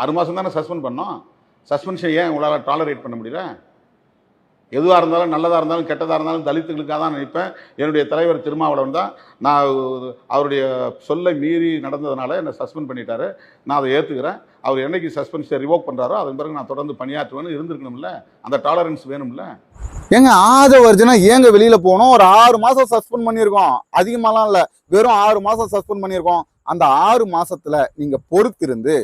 ஆறு மாதம் தானே சஸ்பெண்ட் பண்ணோம். சஸ்பென்ஷன் ஏன் உங்களால் டாலரேட் பண்ண முடியல? எதுவாக இருந்தாலும் நல்லதாக இருந்தாலும் கெட்டதாக இருந்தாலும் தலித்துகளுக்காக தான் நினைப்பேன். என்னுடைய தலைவர் திருமாவளவன் தான். நான் அவருடைய சொல்லை மீறி நடந்ததுனால என்னை சஸ்பெண்ட் பண்ணிட்டாரு. நான் அதை ஏற்றுக்கிறேன் அவர் என்னைக்கு சஸ்பென்ஷனை ரிவோக் பண்ணுறாரோ அதன் பிறகு நான் தொடர்ந்து பணியாற்றுவேன்னு இருந்திருக்கணும்ல. அந்த டாலரன்ஸ் வேணும்ல. ஏங்க வருதுன்னா ஏங்க வெளியில் போனோம்? ஒரு ஆறு மாதம் சஸ்பெண்ட் பண்ணியிருக்கோம். அதிகமாலாம் இல்லை. வெறும் ஆறு மாதம் சஸ்பெண்ட் பண்ணியிருக்கோம். அந்த ஆறு மாதத்தில் நீங்கள் பொறுத்திருந்து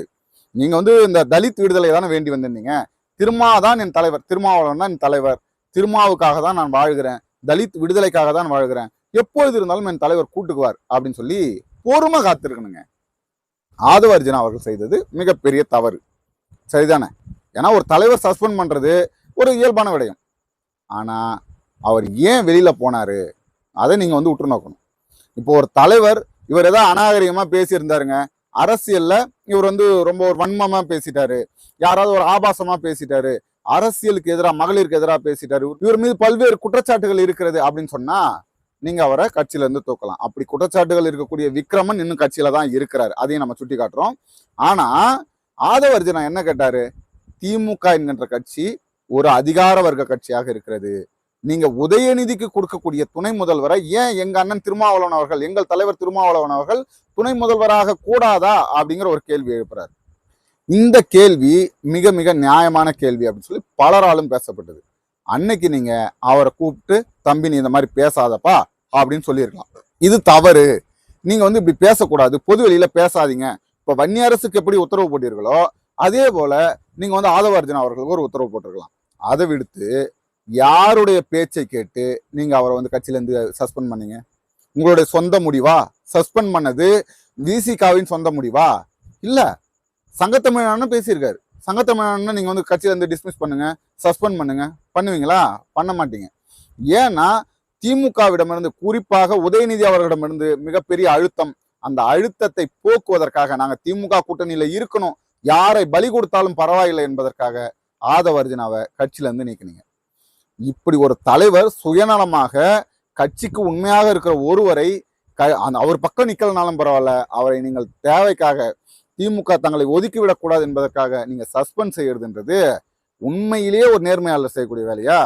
நீங்க வந்து இந்த தலித் விடுதலை தானே வேண்டி வந்திருந்தீங்க. திருமா தான் என் தலைவர். திருமாவளவன் தான் என் தலைவர். திருமாவுக்காக தான் நான் வாழ்கிறேன். தலித் விடுதலைக்காக தான் வாழ்கிறேன். எப்பொழுது இருந்தாலும் என் தலைவர் கூட்டுக்குவார் அப்படின்னு சொல்லி பொறுமை காத்திருக்கணுங்க. ஆதவர்ஜனா அவர்கள் செய்தது மிகப்பெரிய தவறு. சரிதானே? ஏன்னா ஒரு தலைவர் சஸ்பெண்ட் பண்ணுறது ஒரு இயல்பான விடயம். ஆனால் அவர் ஏன் வெளியில் போனாரு? அதை நீங்கள் வந்து உற்று நோக்கணும் இப்போ ஒரு தலைவர் இவர் ஏதாவது அநாகரிகமாக பேசியிருந்தாருங்க. அரசியல்ல இவர் வந்து ரொம்ப ஒரு வன்மமா பேசிட்டாரு. யாராவது ஒரு ஆபாசமா பேசிட்டாரு. அரசியலுக்கு எதிராக மகளிருக்கு எதிராக பேசிட்டாரு. இவர் மீது பல்வேறு குற்றச்சாட்டுகள் இருக்கிறது அப்படின்னு சொன்னா நீங்க அவரை கட்சியில இருந்து தூக்கலாம். அப்படி குற்றச்சாட்டுகள் இருக்கக்கூடிய விக்ரமன் இன்னும் கட்சியில தான் இருக்கிறாரு. அதையும் நம்ம சுட்டி காட்டுறோம். ஆனா ஆதவர்ஜனா என்ன கேட்டாரு? திமுக என்கின்ற கட்சி ஒரு அதிகார வர்க்க கட்சியாக இருக்கிறது. நீங்க உதயநிதிக்கு கொடுக்கக்கூடிய துணை முதல்வரை ஏன் எங்க அண்ணன் திருமாவளவன் அவர்கள் எங்கள் தலைவர் திருமாவளவன் அவர்கள் துணை முதல்வராக கூடாதா அப்படிங்கிற ஒரு கேள்வி எழுப்புறாரு. இந்த கேள்வி மிக மிக நியாயமான கேள்வி அப்படின்னு சொல்லி பலராலும் பேசப்பட்டது. அன்னைக்கு நீங்க அவரை கூப்பிட்டு தம்பி நீ இந்த மாதிரி பேசாதப்பா அப்படின்னு சொல்லியிருக்கலாம். இது தவறு. நீங்க வந்து இப்படி பேசக்கூடாது. பொது வெளியில பேசாதீங்க. இப்ப வன்னியரசுக்கு எப்படி உத்தரவு போட்டீர்களோ அதே போல நீங்க வந்து ஆதவர்ஜன் அவர்களுக்கு ஒரு உத்தரவு போட்டிருக்கலாம். அதை விடுத்து யாருடைய பேச்சை கேட்டு நீங்க அவரை வந்து கட்சியிலேருந்து சஸ்பெண்ட் பண்ணீங்க? உங்களுடைய சொந்த முடிவா? சஸ்பெண்ட் பண்ணது விசிகாவின் சொந்த முடிவா? இல்ல. சங்கத்தமிழ் பேசியிருக்காரு. சங்கத்தமிழ் நீங்க வந்து கட்சியிலேருந்து டிஸ்மிஸ் பண்ணுங்க சஸ்பெண்ட் பண்ணுங்க. பண்ணுவீங்களா? பண்ண மாட்டீங்க. ஏன்னா திமுகவிடமிருந்து குறிப்பாக உதயநிதி அவர்களிடமிருந்து மிகப்பெரிய அழுத்தம். அந்த அழுத்தத்தை போக்குவதற்காக நாங்கள் திமுக கூட்டணியில இருக்கணும். யாரை பலி கொடுத்தாலும் பரவாயில்லை என்பதற்காக ஆதவர்ஜினாவை கட்சியிலேருந்து நீக்கினீங்க. இப்படி ஒரு தலைவர் சுயநலமாக கட்சிக்கு உண்மையாக இருக்கிற ஒருவரை க அந்த அவர் பக்கம் நிக்கலனாலும் பரவாயில்ல அவரை நீங்கள் தேவைக்காக திமுக தங்களை ஒதுக்கிவிடக்கூடாது என்பதற்காக நீங்கள் சஸ்பெண்ட் செய்யறதுன்றது உண்மையிலேயே ஒரு நேர்மையாளர் செய்யக்கூடிய வேலையா?